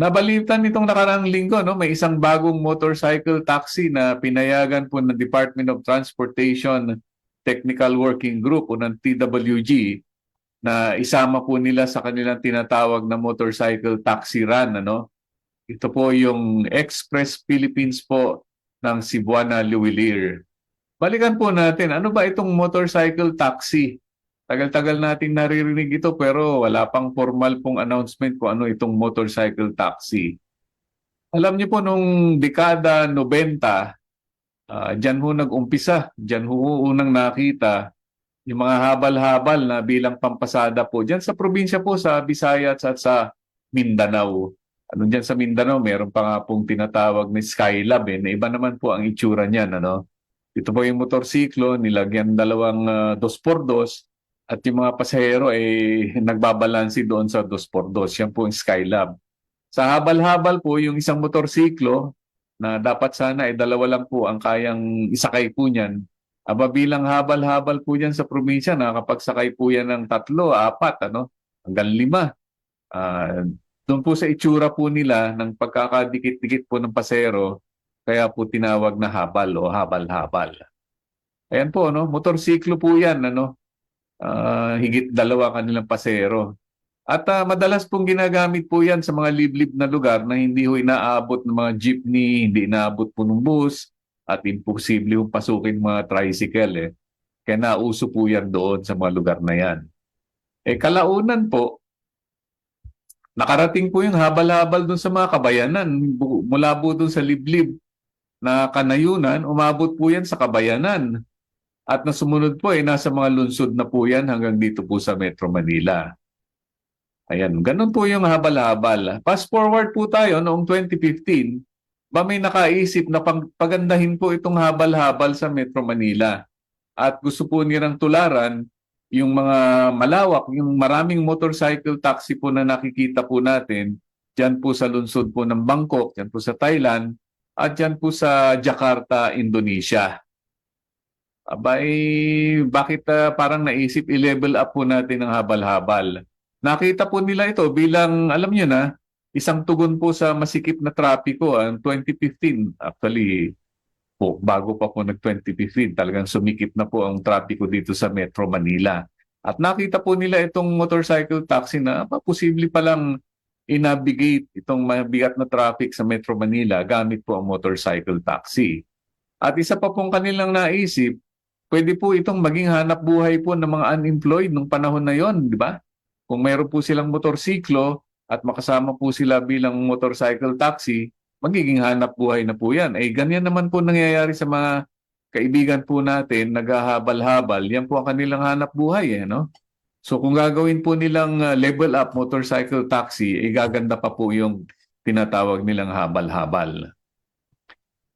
Nabalitan nitong nakarang linggo, no, may isang bagong motorcycle taxi na pinayagan po ng Department of Transportation Technical Working Group o ng TWG na isama po nila sa kanilang tinatawag na motorcycle taxi run. Ano? Ito po yung Express Philippines po ng Cebuana Luwilier. Balikan po natin, ano ba itong motorcycle taxi? Tagal-tagal nating naririnig ito pero wala pang formal pong announcement kung ano itong motorcycle taxi. Alam niyo po nung dekada 90, ah dyan ho nag-umpisa, dyan ho unang nakita yung mga habal-habal na bilang pampasada po. Dyan sa probinsya po sa Visayas at sa Mindanao. Ano dyan sa Mindanao, meron pa nga pong tinatawag na Skylab eh, na iba naman po ang itsura niyan. Ano? Ito po yung motorsiklo, nilagyan dalawang ah, 2x2 at yung mga pasahero ay nagbabalansi doon sa 2x2. Yan po yung Skylab. Sa habal-habal po, yung isang motorsiklo na dapat sana ay dalawa lang po ang kayang isakay po niyan. Aba bilang habal-habal po yan sa probinsya, nakakapagsakay po yan ng tatlo, apat, ano, hanggang lima. Ah, doon po sa itsura po nila ng pagkakadikit-dikit po ng pasero, kaya po tinawag na habal o habal-habal. Ayan po, no? motorsiklo po yan, ano? Ah, higit dalawa kanilang pasero. At ah, madalas pong ginagamit po yan sa mga liblib na lugar na hindi ho inaabot ng mga jeepney, hindi inaabot po ng bus, at imposible yung pasukin mga tricycle. Eh. Kaya nauso po yan doon sa mga lugar na yan. Eh kalaunan po, nakarating po yung habal-habal doon sa mga kabayanan. Mula po doon sa liblib na kanayunan, umabot po yan sa kabayanan. At na sumunod po ay nasa mga lunsod na po yan hanggang dito po sa Metro Manila. Ayan, ganun po yung habal-habal. Fast forward po tayo noong 2015, ba may nakaisip na pag pagandahin po itong habal-habal sa Metro Manila. At gusto po nilang tularan yung mga malawak, yung maraming motorcycle taxi po na nakikita po natin dyan po sa lungsod po ng Bangkok, dyan po sa Thailand, at dyan po sa Jakarta, Indonesia. Abay, bakit ah, parang naisip i-level up po natin ang habal-habal? Nakita po nila ito bilang, alam niyo na, isang tugon po sa masikip na trapiko ang 2015. Actually, po, bago pa po nag-2015, talagang sumikip na po ang trapiko dito sa Metro Manila. At nakita po nila itong motorcycle taxi na pa, posible palang i-navigate itong mabigat na traffic sa Metro Manila gamit po ang motorcycle taxi. At isa pa pong kanilang naisip, pwede po itong maging hanap buhay po ng mga unemployed nung panahon na yon, di ba? Kung meron po silang motorsiklo at makasama po sila bilang motorcycle taxi, magiging hanap buhay na po yan. Eh, ganyan naman po nangyayari sa mga kaibigan po natin, naghahabal-habal, yan po ang kanilang hanap buhay, eh, no? So kung gagawin po nilang uh, level up motorcycle taxi, eh, gaganda pa po yung tinatawag nilang habal-habal.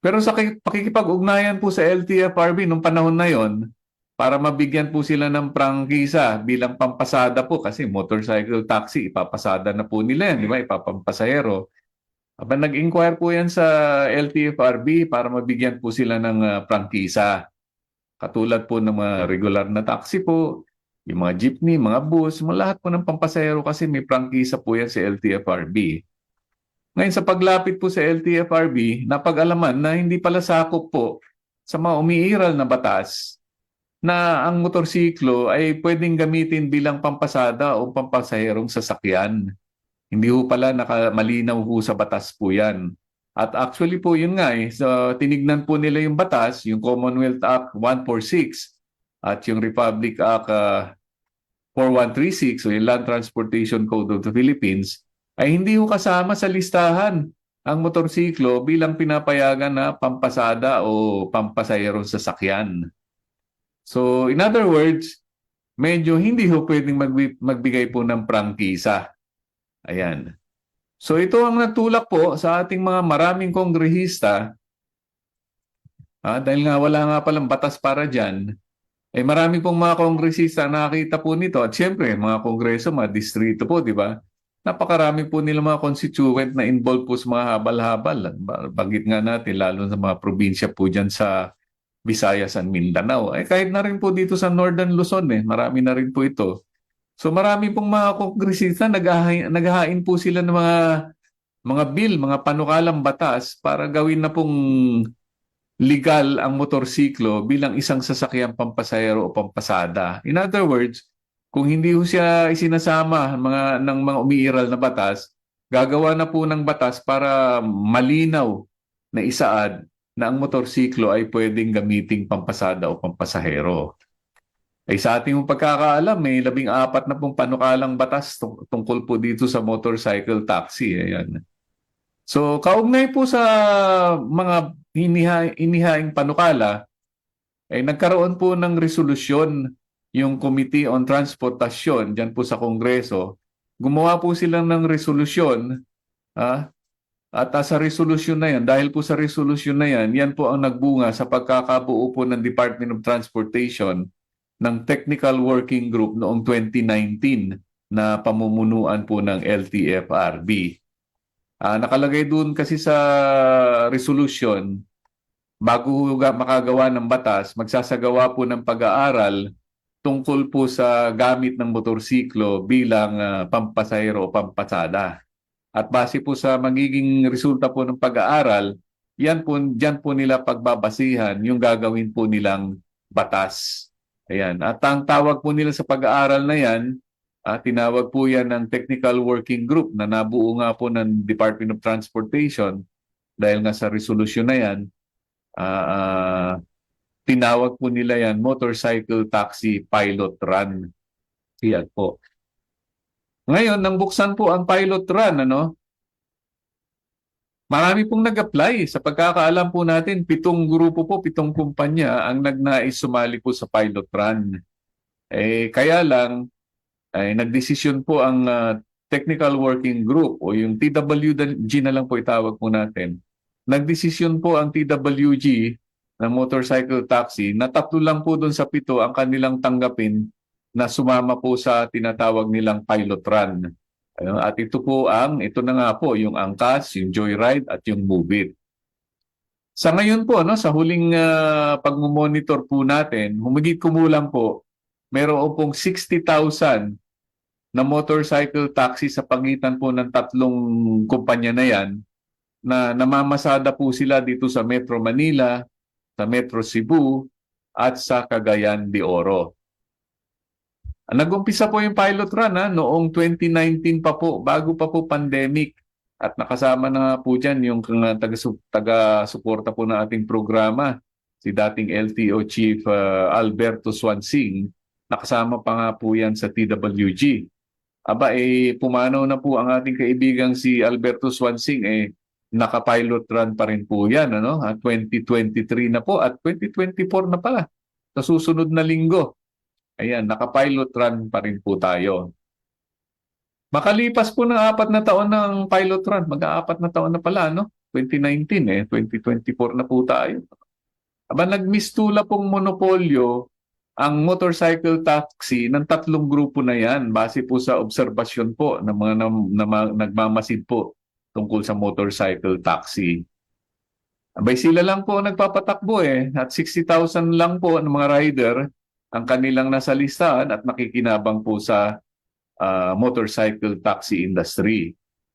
Pero sa ki- pakikipag-ugnayan po sa LTFRB nung panahon na yon, para mabigyan po sila ng prangkisa bilang pampasada po kasi motorcycle taxi, ipapasada na po nila yan, di ba? Ipapampasahero. Aba, nag-inquire po yan sa LTFRB para mabigyan po sila ng ah, prangkisa. Katulad po ng mga regular na taxi po, yung mga jeepney, mga bus, mga lahat po ng pampasahero kasi may prangkisa po yan sa LTFRB. Ngayon sa paglapit po sa LTFRB, napag-alaman na hindi pala sakop po sa mga umiiral na batas na ang motorsiklo ay pwedeng gamitin bilang pampasada o pampasaherong sasakyan. Hindi ho pala nakamalinaw ho sa batas po yan. At actually po yun nga eh, so, tinignan po nila yung batas, yung Commonwealth Act 146 at yung Republic Act ah, 4136 o yung Land Transportation Code of the Philippines ay hindi ho kasama sa listahan ang motorsiklo bilang pinapayagan na pampasada o pampasaherong sasakyan. So, in other words, medyo hindi ho pwedeng magbi- magbigay po ng prangkisa. Ayan. So, ito ang nagtulak po sa ating mga maraming kongrehista ah, dahil nga wala nga palang batas para dyan, eh marami pong mga kongresista na nakita po nito at siyempre mga kongreso, mga distrito po, di ba? Napakarami po nila mga constituent na involved po sa mga habal-habal. Ba- Banggit nga natin, lalo sa mga probinsya po dyan sa Visayas and Mindanao. Eh kahit na rin po dito sa Northern Luzon eh, marami na rin po ito. So marami pong mga kongresista naghahain po sila ng mga mga bill, mga panukalang batas para gawin na pong legal ang motorsiklo bilang isang sasakyang pampasayero o pampasada. In other words, kung hindi ho siya isinasama mga, ng mga umiiral na batas, gagawa na po ng batas para malinaw na isaad na ang motorsiklo ay pwedeng gamiting pampasada o pampasahero. Ay sa ating pagkakaalam, may labing apat na pong panukalang batas tung- tungkol po dito sa motorcycle taxi. Ayan. So, kaugnay po sa mga iniha, inihaing panukala, ay nagkaroon po ng resolusyon yung Committee on Transportation dyan po sa Kongreso. Gumawa po sila ng resolusyon ah, at ah, sa resolusyon na yan, dahil po sa resolusyon na yan, yan po ang nagbunga sa pagkakabuo po ng Department of Transportation ng Technical Working Group noong 2019 na pamumunuan po ng LTFRB. Ah, nakalagay doon kasi sa resolution, bago ga- makagawa ng batas, magsasagawa po ng pag-aaral tungkol po sa gamit ng motorsiklo bilang ah, pampasahero o pampasada. At base po sa magiging resulta po ng pag-aaral, yan po, dyan po nila pagbabasihan yung gagawin po nilang batas. Ayan. At ang tawag po nila sa pag-aaral na yan, ah, tinawag po yan ng Technical Working Group na nabuo nga po ng Department of Transportation dahil nga sa resolution na yan, ah, ah, tinawag po nila yan Motorcycle Taxi Pilot Run. Yan po. Ngayon, nang buksan po ang pilot run, ano? Marami pong nag-apply. Sa pagkakaalam po natin, pitong grupo po, pitong kumpanya ang nagnais sumali po sa pilot run. Eh, kaya lang, ay nagdesisyon po ang ah, Technical Working Group o yung TWG na lang po itawag po natin. Nagdesisyon po ang TWG ng motorcycle taxi na tatlo lang po doon sa pito ang kanilang tanggapin na sumama po sa tinatawag nilang pilot run. Ayun, At ito po ang, ito na nga po, yung Angkas, yung Joyride at yung Move It. Sa ngayon po, no, sa huling uh, pag-monitor po natin, humigit kumulang po, meron pong 60,000 na motorcycle taxi sa pagitan po ng tatlong kumpanya na yan na namamasada po sila dito sa Metro Manila, sa Metro Cebu, at sa Cagayan de Oro. Nag-umpisa po yung pilot run ha, noong 2019 pa po, bago pa po pandemic. At nakasama na po dyan yung taga- taga-suporta po ng ating programa, si dating LTO Chief uh, Alberto Swansing. Nakasama pa nga po yan sa TWG. Aba, eh, pumanaw na po ang ating kaibigang si Alberto Swansing, eh, naka-pilot run pa rin po yan, ano? At 2023 na po at 2024 na pala. Sa susunod na linggo. Ayan, naka-pilot run pa rin po tayo. Makalipas po ng apat na taon ng pilot run, mag-aapat na taon na pala, no? 2019 eh, 2024 na po tayo. Aba, nagmistula pong monopolyo ang motorcycle taxi ng tatlong grupo na yan base po sa obserbasyon po ng mga nam, na, nagmamasid po tungkol sa motorcycle taxi. Abay sila lang po ang nagpapatakbo eh at 60,000 lang po ng mga rider ang kanilang nasa listahan at nakikinabang po sa ah, motorcycle taxi industry.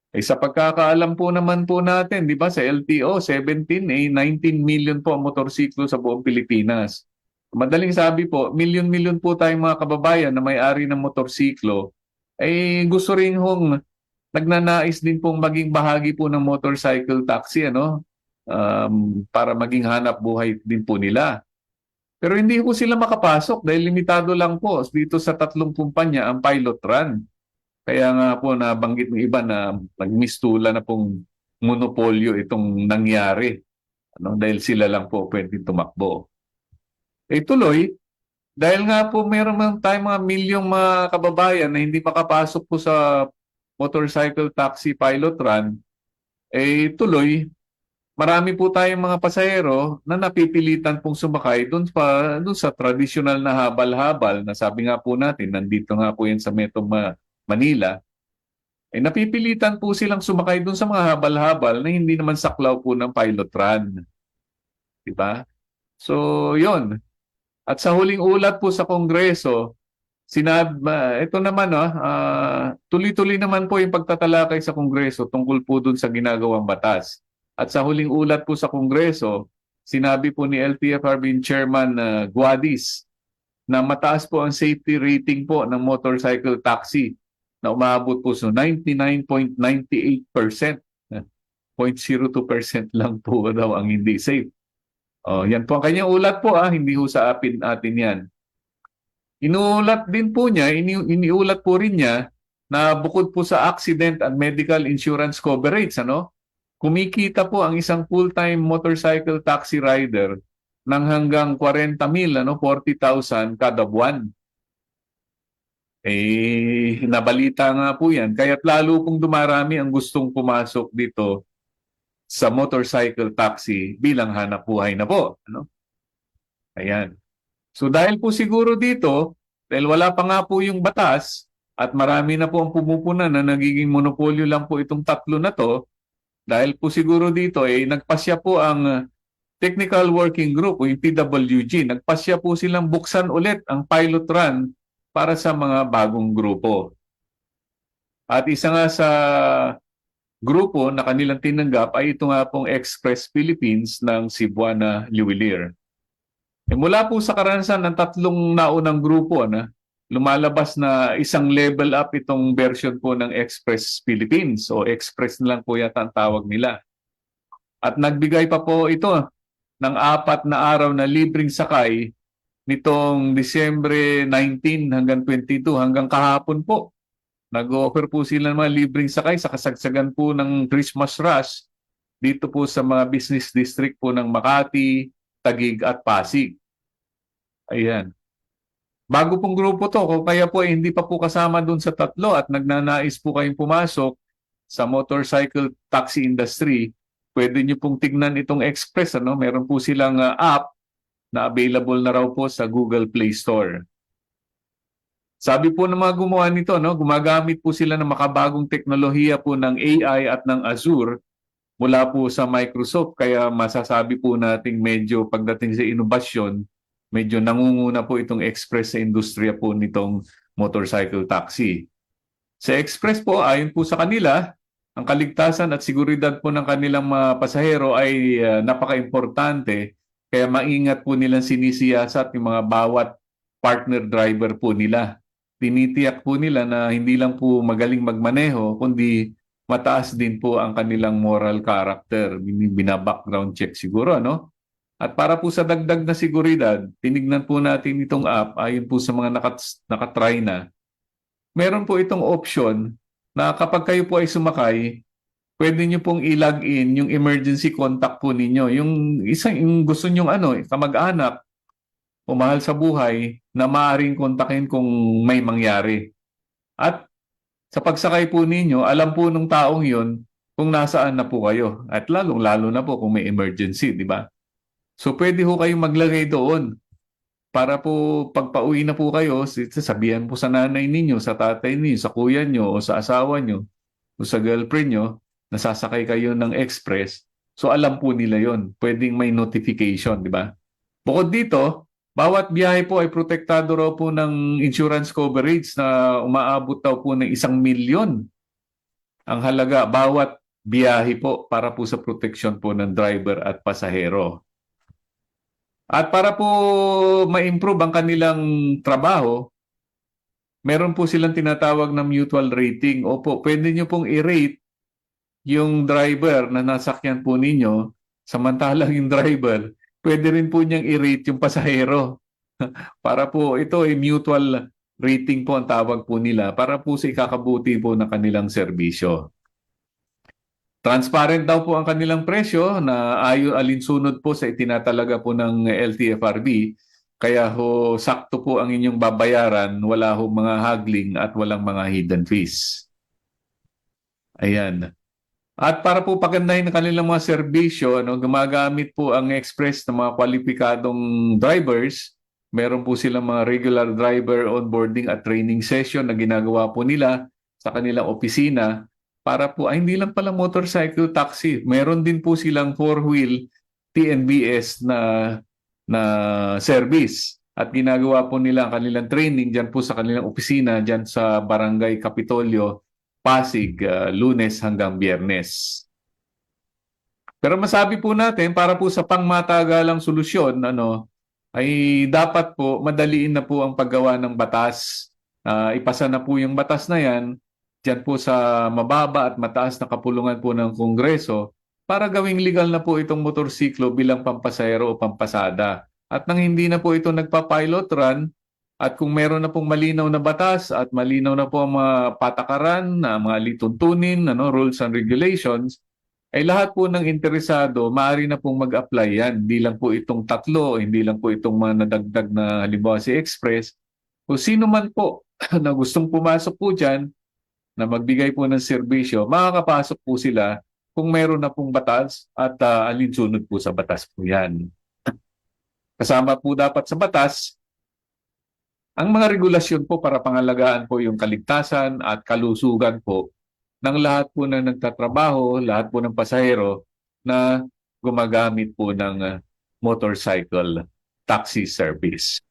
Eh sa pagkakaalam po naman po natin, di ba sa LTO 17 eh 19 million po ang motorsiklo sa buong Pilipinas. Madaling sabi po, milyon-milyon po tayong mga kababayan na may-ari ng motorsiklo ay gusto rin hong nagnanais din pong maging bahagi po ng motorcycle taxi ano um, para maging hanap buhay din po nila. Pero hindi po sila makapasok dahil limitado lang po dito sa tatlong kumpanya ang pilot run. Kaya nga po nabanggit ng iba na nagmistula na pong monopolyo itong nangyari. Ano, dahil sila lang po pwedeng tumakbo. Eh tuloy, dahil nga po meron man tayong mga milyong mga kababayan na hindi makapasok po sa motorcycle taxi pilot run, eh tuloy, marami po tayong mga pasahero na napipilitan pong sumakay doon pa doon sa traditional na habal-habal na sabi nga po natin nandito nga po yan sa Metro Ma- Manila eh napipilitan po silang sumakay doon sa mga habal-habal na hindi naman saklaw po ng pilot run. 'Di ba? So, 'yon. At sa huling ulat po sa Kongreso, Sinab, ah, ito naman, no, ah, tuloy-tuloy naman po yung pagtatalakay sa Kongreso tungkol po dun sa ginagawang batas. At sa huling ulat po sa Kongreso, sinabi po ni LTFRB Chairman ah, Guadis na mataas po ang safety rating po ng motorcycle taxi na umabot po sa 99.98%. 0.02% lang po daw ang hindi safe. Oh, yan po ang kanyang ulat po ah, hindi ho sa apin atin yan. Inuulat din po niya, ini, iniulat po rin niya na bukod po sa accident and medical insurance coverage, ano, kumikita po ang isang full-time motorcycle taxi rider ng hanggang 40 mil, ano, 40,000 kada buwan. Eh, nabalita nga po yan. Kaya't lalo pong dumarami ang gustong pumasok dito sa motorcycle taxi bilang hanap buhay na po. Ano? Ayan. So dahil po siguro dito, dahil wala pa nga po yung batas at marami na po ang pumupunan na nagiging monopolyo lang po itong tatlo na to, dahil po siguro dito eh nagpasya po ang uh, Technical Working Group o yung PWG, nagpasya po silang buksan ulit ang pilot run para sa mga bagong grupo. At isa nga sa grupo na kanilang tinanggap ay ito nga pong Express Philippines ng Cebuana Liwilir. E mula po sa karanasan ng tatlong naunang grupo na lumalabas na isang level up itong version po ng Express Philippines o Express na lang po yata ang tawag nila. At nagbigay pa po ito ng apat na araw na libreng sakay nitong Disyembre 19 hanggang 22 hanggang kahapon po. Nag-offer po sila ng mga libreng sakay sa kasagsagan po ng Christmas rush dito po sa mga business district po ng Makati, Tagig at Pasig. Ayan. Bago pong grupo to, kaya po eh, hindi pa po kasama dun sa tatlo at nagnanais po kayong pumasok sa motorcycle taxi industry, pwede nyo pong tignan itong Express. Ano? Meron po silang uh, app na available na raw po sa Google Play Store. Sabi po ng mga gumawa nito, no, gumagamit po sila ng makabagong teknolohiya po ng AI at ng Azure mula po sa Microsoft. Kaya masasabi po nating medyo pagdating sa inobasyon, medyo nangunguna po itong Express sa industriya po nitong motorcycle taxi. Sa Express po, ayon po sa kanila, ang kaligtasan at seguridad po ng kanilang mga pasahero ay uh, napaka-importante kaya maingat po nilang sinisiyasat yung mga bawat partner driver po nila. Tinitiyak po nila na hindi lang po magaling magmaneho, kundi mataas din po ang kanilang moral character. Bina-background check siguro, ano? At para po sa dagdag na seguridad, tinignan po natin itong app ayon po sa mga nakat nakatry na. Meron po itong option na kapag kayo po ay sumakay, pwede nyo pong i-log in yung emergency contact po ninyo. Yung isang yung gusto nyong ano, kamag-anak o mahal sa buhay na maaaring kontakin kung may mangyari. At sa pagsakay po ninyo, alam po nung taong yon kung nasaan na po kayo. At lalong-lalo na po kung may emergency, di ba? So pwede ho kayong maglagay doon para po pagpauwi na po kayo, sabihan po sa nanay ninyo, sa tatay ninyo, sa kuya nyo, o sa asawa nyo, o sa girlfriend nyo, nasasakay kayo ng express, so alam po nila yon Pwedeng may notification, di ba? Bukod dito, bawat biyahe po ay protektado raw po ng insurance coverage na umaabot daw po ng isang milyon ang halaga bawat biyahe po para po sa protection po ng driver at pasahero. At para po ma-improve ang kanilang trabaho, meron po silang tinatawag na mutual rating. Opo, pwede nyo pong i-rate yung driver na nasakyan po ninyo, samantalang yung driver, pwede rin po niyang i-rate yung pasahero. para po ito ay mutual rating po ang tawag po nila para po sa ikakabuti po ng kanilang serbisyo. Transparent daw po ang kanilang presyo na ayon alinsunod po sa itinatalaga po ng LTFRB. Kaya ho, sakto po ang inyong babayaran, wala ho mga haggling at walang mga hidden fees. Ayan. At para po pagandahin ang kanilang mga serbisyo, ano, gumagamit po ang Express ng mga kwalipikadong drivers. Meron po silang mga regular driver onboarding at training session na ginagawa po nila sa kanilang opisina para po, ay hindi lang pala motorcycle taxi. Meron din po silang four-wheel TNBS na, na service. at ginagawa po nila ang kanilang training dyan po sa kanilang opisina dyan sa Barangay Kapitolyo, Pasig, ah, lunes hanggang biyernes. Pero masabi po natin, para po sa pangmatagalang solusyon, ano, ay dapat po madaliin na po ang paggawa ng batas. Ah, ipasa na po yung batas na yan dyan po sa mababa at mataas na kapulungan po ng Kongreso para gawing legal na po itong motorsiklo bilang pampasayro o pampasada. At nang hindi na po ito nagpa-pilot run, at kung meron na pong malinaw na batas at malinaw na po ang mga patakaran, na mga lituntunin, ano, rules and regulations, ay lahat po ng interesado, maaari na pong mag-apply yan. Hindi lang po itong tatlo, hindi lang po itong mga nadagdag na halimbawa si Express. Kung sino man po na gustong pumasok po dyan, na magbigay po ng serbisyo, makakapasok po sila kung meron na pong batas at uh, alinsunod po sa batas po yan. Kasama po dapat sa batas ang mga regulasyon po para pangalagaan po yung kaligtasan at kalusugan po ng lahat po na nagtatrabaho, lahat po ng pasahero na gumagamit po ng uh, motorcycle taxi service.